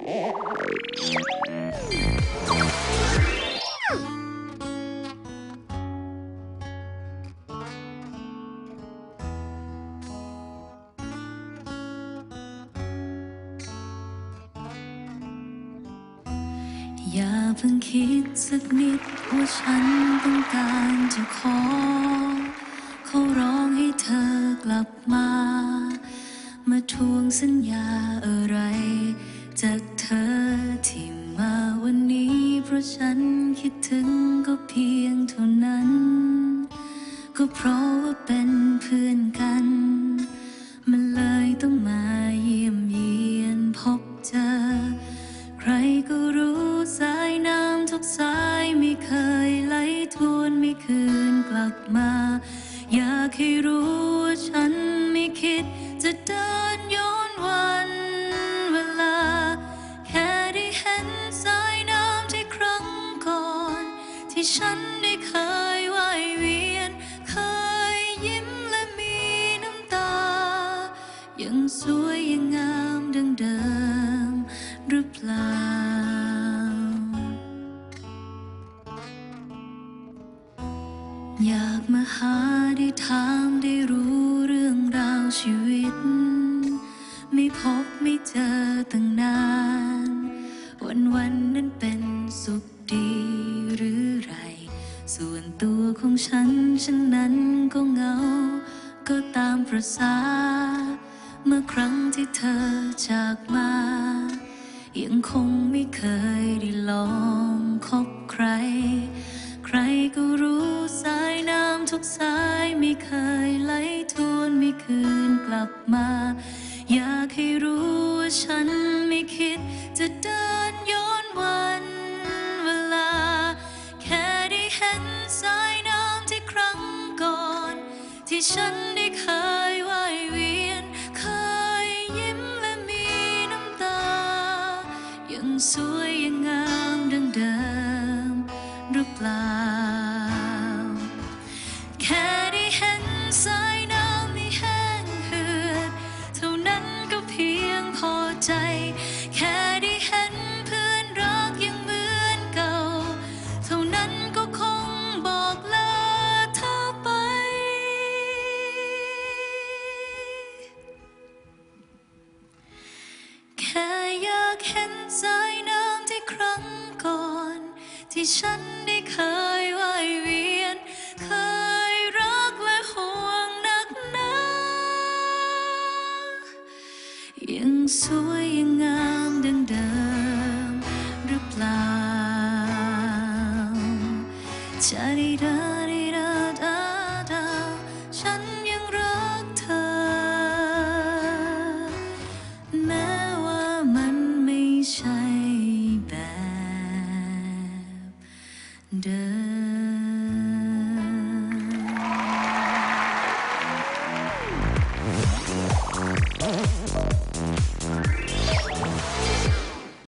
อย่าเพิ่งคิดสักนิดว่าฉันต้องการจะขอ เขาร้องให้เธอกลับมา มาทวงสัญญาอะไร เพราฉันคิดถึงก็เพียงเท่านั้น ก็เพราะว่าเป็นเพื่อนกัน มันเลยต้องมาเยี่ยมเยียนพบเจอ ใครก็รู้สายน้ำทุกสายไม่เคยไหลทวนไม่คืนกลับมา อยากให้รู้ว่าฉันไม่คิดจะเดินย ที่ฉันได้เคยว่ายเวียน เคยยิ้มและมีน้ำตา ยังสวยยังงามดังเดิมหรือเปล่า อยากมาหาได้ถามได้รู้เรื่องราวชีวิต ไม่พบไม่เจอตั้งนาน วันวันนั้นเป็นสุขดี ส่วนตัวของฉันฉันนั้นก็เหงา ก็ตามประษา เมื่อครั้งที่เธอจากมา ยังคงไม่เคยได้ลองคบใคร ใครก็รู้สายน้ำทุกสายไม่เคยไหลทวนไม่คืนกลับมา อยากให้รู้ว่าฉันไม่คิดจะเดินย้ ห็นสายน้ำที่ครั้งก่อน ที่ฉันได้เคยว่ายเวียน เคยยิ้มและมีน้ำตา ยังสวยยังงามดังเดิมหรือเปล่า แค่ได้เห็นสายน้ำไม่แห้งเหือดเท่านั้นก็เพียงพอใจ เห็นสายน้ำที่ครั้งก่อน ที่ฉันได้เคยว่ายเวียน เคยรักและห่วงนักหนายังสวยยังงามดังเดิมหรือเปล่าใจเดิม Duh.